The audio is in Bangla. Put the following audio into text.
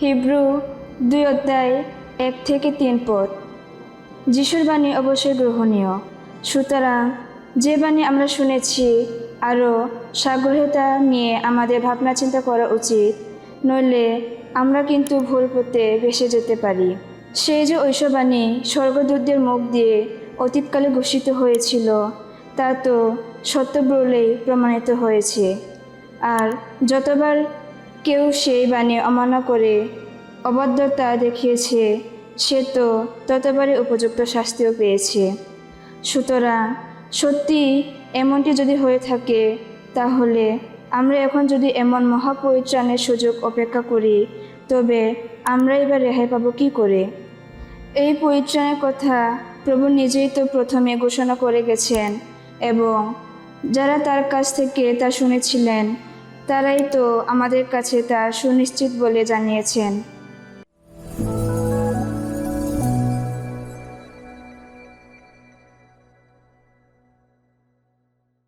হিব্রু দুই অধ্যায় এক থেকে তিন পদ। যিশুর বাণী অবশ্যই গ্রহণীয়। সুতরাং যে বাণী আমরা শুনেছি আরও সাগ্রহতা নিয়ে আমাদের ভাবনা চিন্তা করা উচিত, নইলে আমরা কিন্তু ভুল পথে ভেসে যেতে পারি। সেই যে ঐশ্ববাণী স্বর্গদূতদের মুখ দিয়ে অতীতকালে ঘোষিত হয়েছিল, তা তো সত্য বলেই প্রমাণিত হয়েছে। আর যতবার কেউ সেই বাণী অমান্য করে অবাধ্যতা দেখিয়েছে, সে তো ততবারই উপযুক্ত শাস্তিও পেয়েছে। সুতরাং সত্যি এমনটি যদি হয়ে থাকে, তাহলে আমরা এখন যদি এমন মহাপরিত্রাণের সুযোগ অপেক্ষা করি, তবে আমরা এবার রেহাই পাবো কী করে? এই পরিত্রাণের কথা প্রভু নিজেই তো প্রথমে ঘোষণা করে গেছেন, এবং যারা তার কাছ থেকে তা শুনেছিলেন তারাই তো আমাদের কাছে তা সুনিশ্চিত বলে জানিয়েছেন।